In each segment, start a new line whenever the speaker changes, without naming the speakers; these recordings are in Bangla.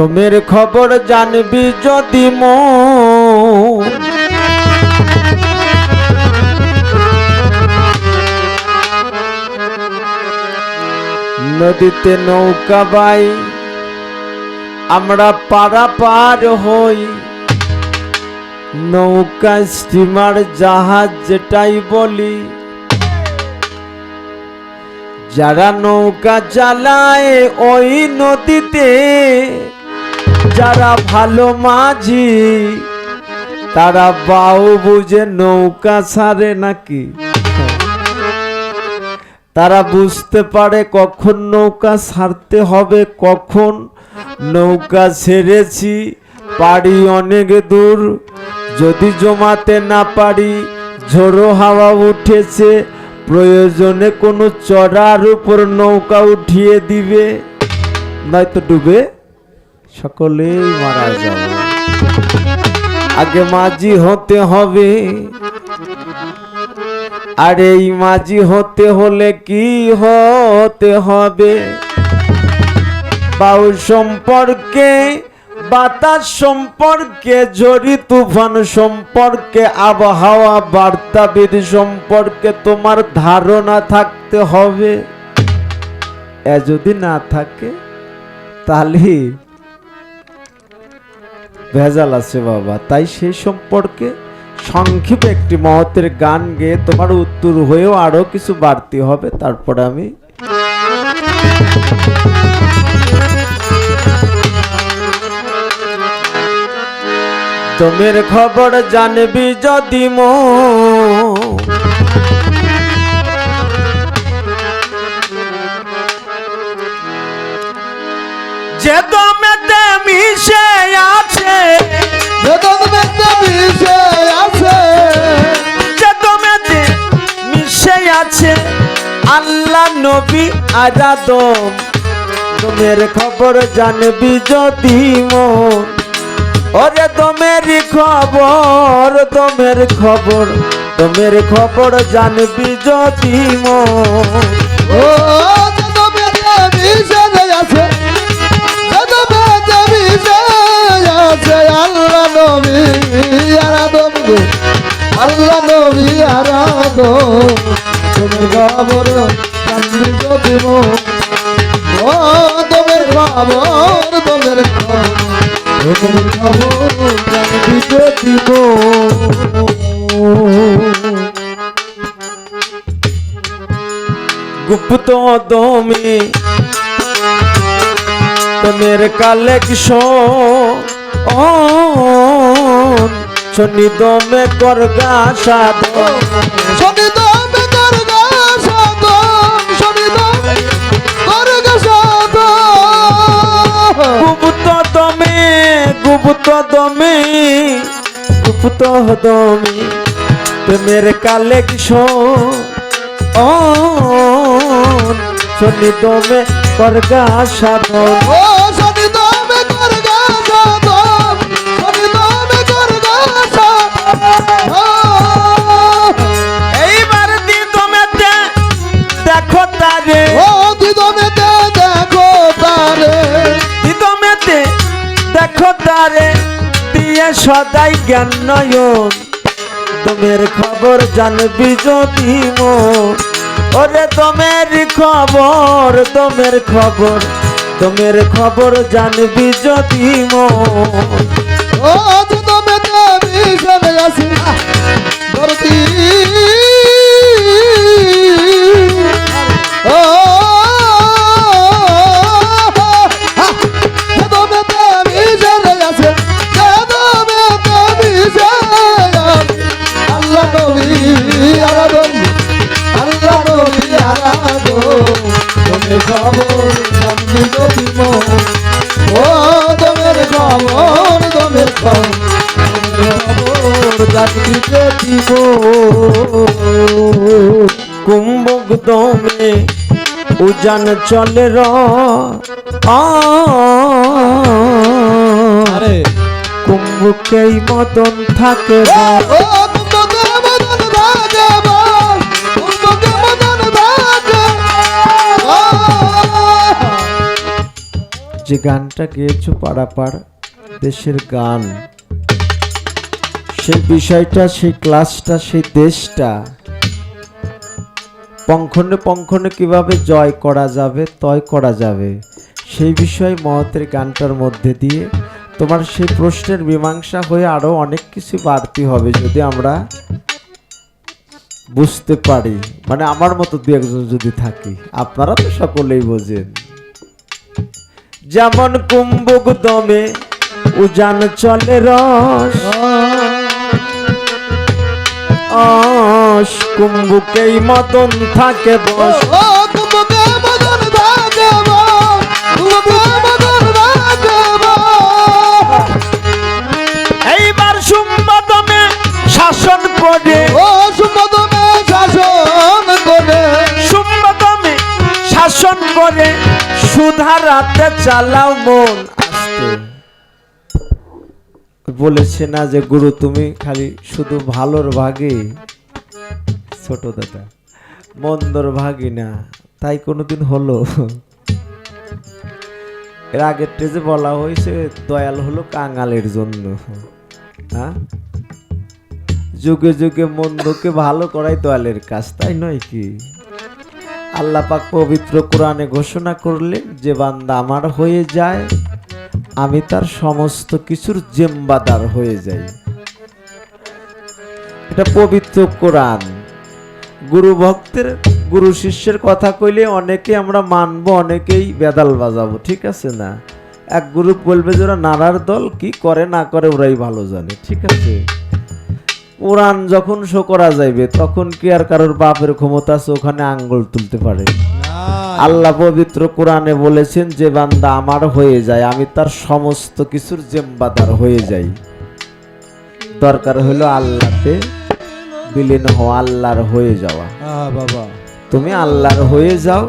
তোমের খবর জানবি যদি মো নদীতে নৌকা বাই, আমরা পাড়া পার হই। নৌকা স্টিমার জাহাজ যেটাই বলি, যারা নৌকা চালায় ওই নদীতে যারা ভালো মাঝি, তারা বাউ বুঝে নৌকা সারে নাকি? তারা বুঝতে পারে কখন নৌকা সারতে হবে, কখন নৌকা ছেড়েছি পারি অনেক দূর। যদি জমাতে না পারি, ঝোড়ো হাওয়া উঠেছে, প্রয়োজনে কোনো চড়ার উপর নৌকা উঠিয়ে দিবে। নয়তো ডুবে সকলেই মারা যাবে। আগে মাঝি হতে হবে। আর এই মাঝি হতে হলে কি হতে হবে? বায়ু সম্পর্কে, বাতাস সম্পর্কে, ঝড়ি তুফান সম্পর্কে, আবহাওয়া, বার্তাবিদ সম্পর্কে তোমার ধারণা থাকতে হবে। এ যদি না থাকে, তাহলে ভেজাল আছে বাবা। তাই সেই সম্পর্কে সংক্ষেপে একটি মহতের গান গেয়ে তোমার উত্তর হয়েও আরও কিছু বাড়তি হবে। তারপরে আমি তোমের খবর জানবি যদি মো। যে দমেতে মিশে আছে। আল্লাহ নবী আর আদম। তোমের খবর জানবি যদি মন। ওরে তোমেরই খবর তোমের খবর। তোমের খবর জানবি যদি মন।
ও আরাধম তুমি মো ও তোমার খবর তোমার
গুপ্ত দমে তোমের কালেকশন শনি দমে করগা সাধন গুপ্ত দমে গুপ্ত দমে তোমের কালেকশন শনি দমে করগা সাধন। সদাই জ্ঞান নয়ন। তোমের খবর জানবি যদি মন। ওরে তোমের খবর তোমের খবর তোমের খবর জানবি যদি মো
ও তো ভীষণ আসি। তোমার খবর তোমার খবর জানবি
কুম্ভক দমে উজান চলে র।
আরে।
কুম্ভকেই মতন থাকে যে গানটা গেয়েছো পাড়াপাড় দেশের গান। সেই বিষয়টা, সেই ক্লাসটা, সেই দেশটা পঙ্খনে পঙ্খনে কীভাবে জয় করা যাবে, তয় করা যাবে, সেই বিষয়ে মহতের গানটার মধ্যে দিয়ে তোমার সেই প্রশ্নের মীমাংসা হয়ে আরও অনেক কিছু বাড়তি হবে যদি আমরা বুঝতে পারি। মানে আমার মতো দু একজন যদি থাকি, আপনারা তো সকলেই বোঝেন। যেমন কুম্ভক দমে উজান চলে রস। আস কুম্ভকেই মতন থাকে বস। এইবার সুম্বাদমে শাসন করে।
ও শাসন করে।
শাসন করে। সুধারাতে চালাও মন। বলেছে না যে, গুরু, তুমি খালি শুধু ভালোর ভাগে ছোট দাদা, মন্দর ভাগি না তাই কোনোদিন হলো। এর আগের টেজে বলা হয়েছে, দয়াল হলো কাঙালের জন্য। হ্যাঁ? যুগে যুগে মন্দকে ভালো করাই দয়ালের কাজ, তাই নয় কি? আল্লাহ পাক পবিত্র কোরআনে ঘোষণা করলেন, যে বান্দা আমার হয়ে যায় আমি তার সমস্ত কিছুর জেম্বাদার হয়ে যাই। এটা পবিত্র কোরআন। গুরু ভক্তের, গুরু শিষ্যের কথা কইলে অনেকে আমরা মানবো, অনেকেই বেদাল বাজাবো, ঠিক আছে না? এক গ্রুপ বলবে যে ওরা নানার দল, কি করে না করে ওরাই ভালো জানে, ঠিক আছে? কোরআন যখন শো করা যাইবে, তখন কি আর কারোর বাপের ক্ষমতা আছে ওখানে আঙ্গুল তুলতে পারে? আল্লাহ পবিত্র কোরআনে বলেছেন যে বান্দা আমার হয়ে যায় আমি তার সমস্ত কিছুর জেম্বাদার হয়ে যাই। দরকার হলো আল্লাহতে বিলীন হওয়া আল্লাহর হয়ে যাওয়া।
বাবা।
তুমি আল্লাহর হয়ে যাও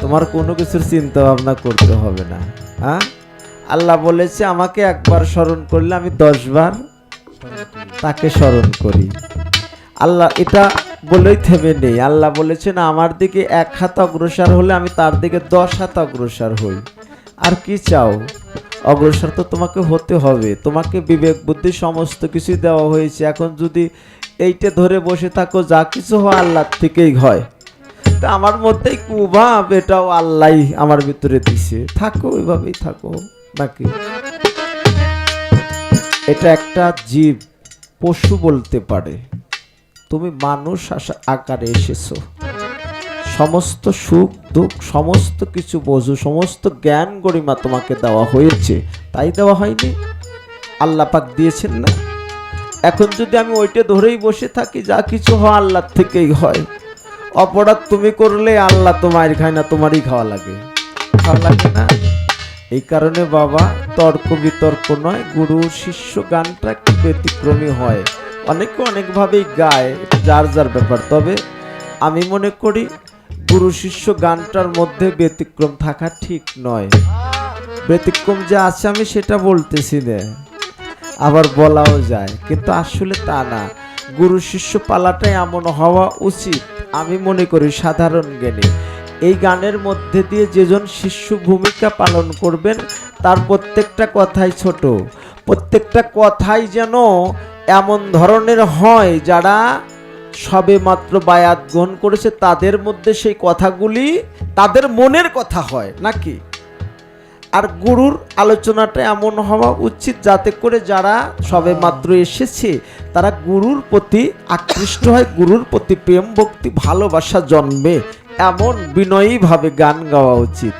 তোমার কোনো কিছুর চিন্তা ভাবনা করতে হবে না হ্যাঁ আল্লাহ বলেছে আমাকে একবার স্মরণ করলে আমি দশবার তাকে স্মরণ করি। আল্লাহ এটা বলেই থেমে নেই। আল্লাহ বলেছেন, আমার দিকে এক হাত অগ্রসর হলে আমি তার দিকে দশ হাত অগ্রসর হই। আর কি চাও? অগ্রসর তো তোমাকে হতে হবে। তোমাকে বিবেক, বুদ্ধি সমস্ত কিছুই দেওয়া হয়েছে। এখন যদি এইটা ধরে বসে থাকো, যা কিছু হয় আল্লাহর থেকেই হয়। তা আমার মধ্যেই কুভাব, এটাও আল্লাহ আমার ভিতরে দিছে। থাকো ওইভাবেই থাকো নাকি? এটা একটা জীব, পশু বলতে পারে। তুমি মানুষ আকারে এসেছ। সমস্ত সুখ, দুঃখ, সমস্ত কিছু বোঝো, সমস্ত জ্ঞান গরিমা তোমাকে দেওয়া হয়েছে। তাই দেওয়া হয়নি? আল্লাহ পাক দিয়েছেন না? এখন যদি আমি ওইটা ধরেই বসে থাকি, যা কিছু হয় আল্লাহর থেকেই হয়। অপরাধ তুমি করলে আল্লাহ তোমার খায় না তোমারই খাওয়া লাগে। খাওয়া লাগে না? এই কারণে বাবা, তর্ক বিতর্ক নয়, গুরু, শিষ্য গানটা একটু ব্যতিক্রমী হয়। অনেকে অনেকভাবেই গায় যার যার ব্যাপার। তবে আমি মনে করি, গুরু শিষ্য গানটার মধ্যে ব্যতিক্রম থাকা ঠিক নয়। ব্যতিক্রম যে আছে আমি সেটা বলতেছি না। আবার বলাও যায়, কিন্তু আসলে তা না। গুরু শিষ্য পালাটাই এমন হওয়া উচিত, আমি মনে করি সাধারণ জ্ঞানী। এই গানের মধ্যে দিয়ে যেজন শিষ্য ভূমিকা পালন করবেন, তার প্রত্যেকটা কথাই ছোট। প্রত্যেকটা কথাই যেন এমন ধরনের হয় যারা সবে মাত্র বায়াত গ্রহণ করেছে তাদের মধ্যে সেই কথাগুলি তাদের মনের কথা হয় নাকি? আর গুরুর আলোচনাটা এমন হওয়া উচিত যাতে করে যারা সবে মাত্র এসেছে তারা গুরুর প্রতি আকৃষ্ট হয় গুরুর প্রতি প্রেম ভক্তি ভালোবাসা জন্মে। এমন বিনয়ীভাবে গান গাওয়া উচিত।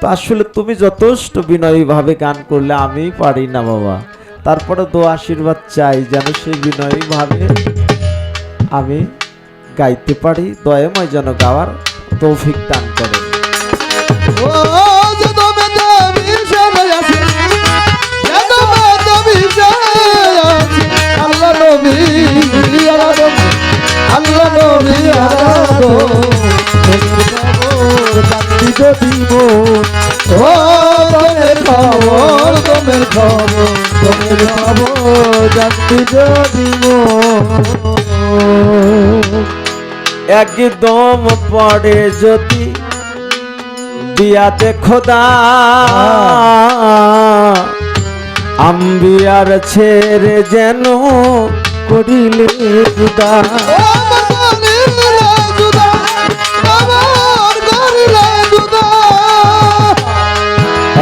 তো আসলে তুমি যথেষ্ট বিনয়ীভাবে গান করলে আমি পারি না বাবা। তারপরে দো আশীর্বাদ চাই যেন সে বিনয়ীভাবে আমি গাইতে পারি দয়াময় যেন গাওয়ার তৌফিক দান করে।
ও খবর তোমের খবর। যদি
একদম পড়ে যদি বিয়াতে খোদা আম্বিয়ার ছেড়ে যেন করিলে জুদা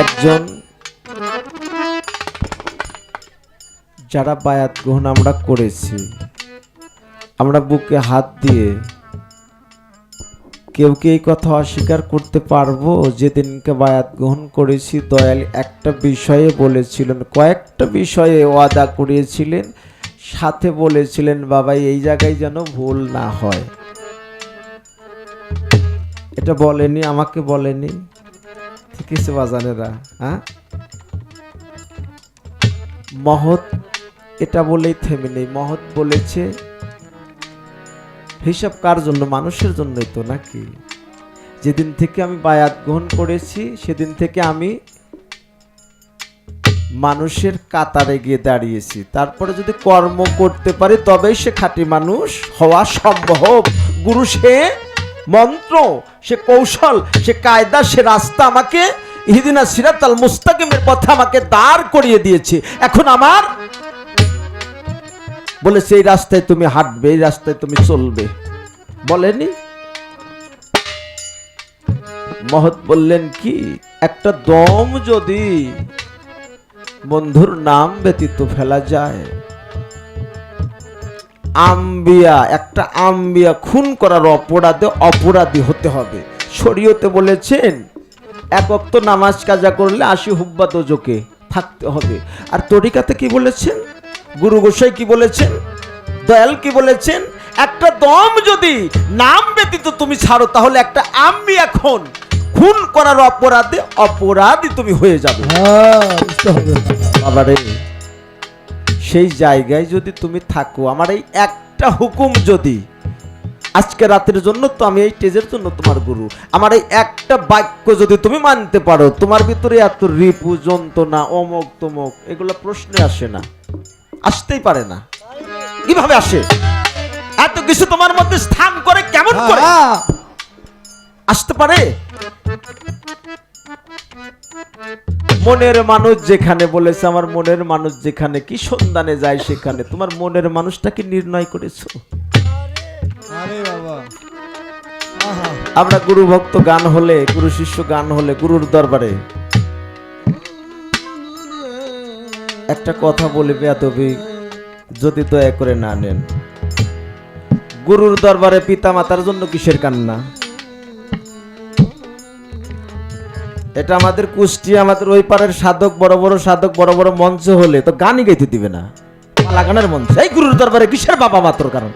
একজন যারা বায়াত গ্রহণ আমরা করেছি, আমরা বুকে হাত দিয়ে কেউ কি এই কথা অস্বীকার করতে পারব? যেদিনকে বায়াত গ্রহণ করেছি, দয়াল একটা বিষয়ে বলেছিলেন, কয়েকটা বিষয়ে ওয়াদা করিয়েছিলেন, সাথে বলেছিলেন, বাবা, এই জায়গায় যেন ভুল না হয়। এটা বলেনি, আমাকে বলেনি। ঠিক আছে বাজানেরা হ্যাঁ? মহৎ এটা বলেই থেমে নেই, মহৎ বলেছে। হিসাব কার জন্য? মানুষের জন্যই তো নাকি? যেদিন থেকে আমি বায়াত গ্রহণ করেছি, সেদিন থেকে আমি মানুষের কাতারে গিয়ে দাঁড়িয়েছি। তারপরে যদি কর্ম করতে পারি, তবেই সে খাঁটি মানুষ হওয়া সম্ভব। গুরু সে মন্ত্র, সে কৌশল, সে কায়দা, সে রাস্তা আমাকে, ইহিদিনা সিরাত আল মুস্তাকিমের পথে আমাকে দাঁড় করিয়ে দিয়েছে। এখন আমার বলেছে সেই রাস্তায় তুমি হাঁটবে, এই রাস্তায় তুমি চলবে। বলেনি। মহৎ বললেন কি, একটা দম যদি বন্ধুর নাম ব্যতীত ফেলা যায়, আম্বিয়া, একটা আম্বিয়া খুন করার অপরাধে অপরাধী হতে হবে। শরীয়তে বলেছেন, এক অক্ত নামাজ কাজা করলে আশি হুব্বা দোজকে থাকতে হবে। আর তরিকাতে কি বলেছেন? গুরু গোসাই কি বলেছেন? দয়াল কি বলেছেন? একটা দম যদি নাম ব্যতীত তুমি ছাড়ো তাহলে একটা আমি এখন খুন করার অপরাধে অপরাধী তুমি হয়ে যাবে।
হ্যাঁ হবে।
বাবারে সেই জায়গায় যদি তুমি থাকো আমার এই একটা হুকুম যদি আজকে রাতের জন্য তো আমি এই টেজের জন্য তোমার গুরু। আমার এই একটা বাক্য যদি তুমি মানতে পারো তোমার ভিতরে এত রিপু যন্ত্রণা অমক তমক এগুলো প্রশ্নে আসে না। আসতেই পারে না। কীভাবে আসে? এত কিছু তোমার মধ্যে স্থান করে কেমন করে? আসতে পারে? মনের মানুষ যেখানে বলেছে আমার মনের মানুষ যেখানে কি সন্ধানে যায় সেখানে? তোমার মনের মানুষটাকে নির্ণয় করেছ? আমরা গুরু ভক্ত গান হলে গুরু শিষ্য গান হলে গুরুর দরবারে একটা কথা বলে বেয়াদবি যদি দয়া করে না নেন। গুরুর দরবারে পিতা মাতার জন্য কিসের কান্না? এটা আমাদের কুষ্টি আমাদের ওই পারের সাধক বড় বড় সাধক বড় বড় মঞ্চ হলে তো গানই গাইতে দিবে না। লাগানোর মঞ্চ। এই গুরুর দরবারে কিসের বাবা মাত্র কারণ?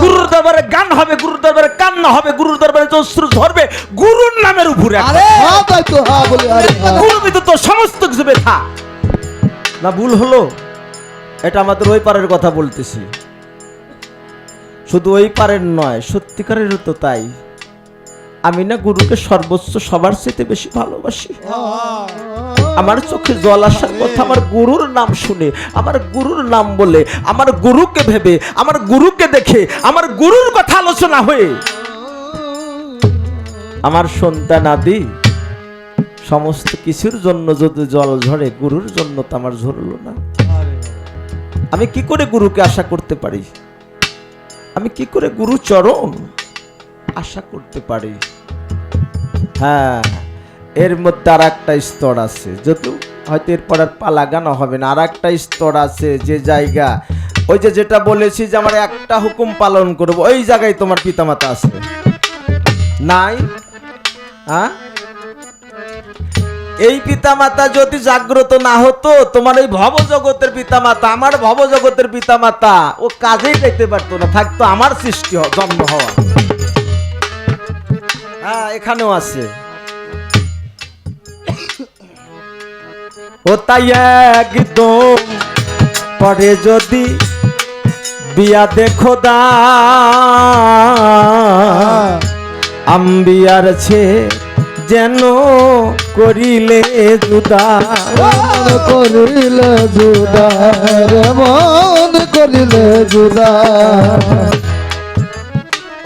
গুরুর দরবারে গান হবে গুরুর দরবারে কান্না হবে গুরুর দরবারে অশ্রু ঝরবে গুরুর নামের উপরে
আরে! হ্যাঁ তাই তো হ্যাঁ বলি আরে হ্যাঁ।
গুরু তো সমস্ত কিছু ব্যথা না ভুল হলো? এটা আমাদের ওই পারের কথা বলতেছি। শুধু ওই পারের নয়, সত্যিকারেরও তো তাই। আমি না গুরুকে সর্বোচ্চ সবার চাইতে বেশি ভালোবাসি। আমার চোখে জল আসার কথা, আমার গুরুর নাম শুনে, আমার গুরুর নাম বলে, আমার গুরুকে ভেবে, আমার গুরুকে দেখে, আমার গুরুর কথা আলোচনা হয়ে। আমার সন্তান আদি সমস্ত কিছুর জন্য যদি জল ঝরে গুরুর জন্য তো আমার ঝরলো না। আমি কি করে গুরুকে আশা করতে পারি? আমি কি করে গুরু চরণ আশা করতে পারি? হ্যাঁ এর মধ্যে আর একটা স্তর আছে। যদিও হয়তো এরপর আর পালাগানো হবে না আর একটা স্তর আছে যে জায়গা। ওই যে যেটা বলেছি যে আমার একটা হুকুম পালন করব ওই জায়গায় তোমার পিতামাতা আছে নাই? হ্যাঁ? এই পিতামাতা যদি জাগ্রত না হতো তোমার এই ভব জগতের পিতামাতা আমার ভব জগতের পিতামাতা ও কাজেই দেখতে পারতো না থাকতো আমার সৃষ্টি জন্ম হওয়া হ্যাঁ এখানেও আছে ও তাই একদম পরে যদি বিয়া দেখো দা
হ্যাঁ।
আম্বিয়ার ছে যেন করিলে জুদা
মন করিলে জুদা রে মন করিলে জুদা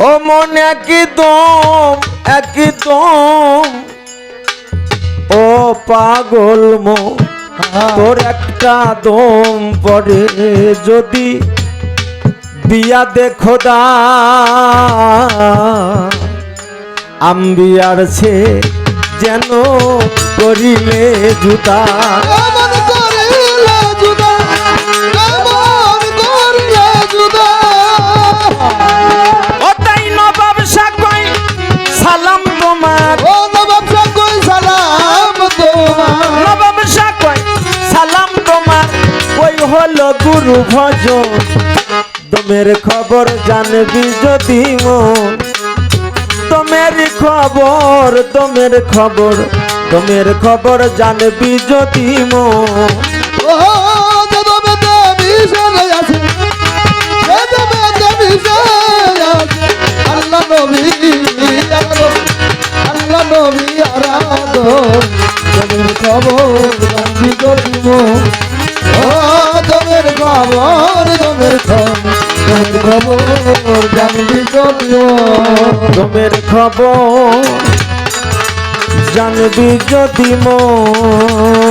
ও মন একদম একদম ও পাগল মো তোর একটা দম পড়ে যদি দিয়া দেখো দা আম্বিয়ার ছে যেন করিলে জুতা। সালাম তোমার।
সালাম তোমার।
নবাব সাকই সালাম তোমার। ওই হলো গুরু ভজন। দমের খবর জানবি যদি মন। খবর তোমের খবর তোমের খবর জানবি যদি মন। দমের খবর জানবি যদি মন।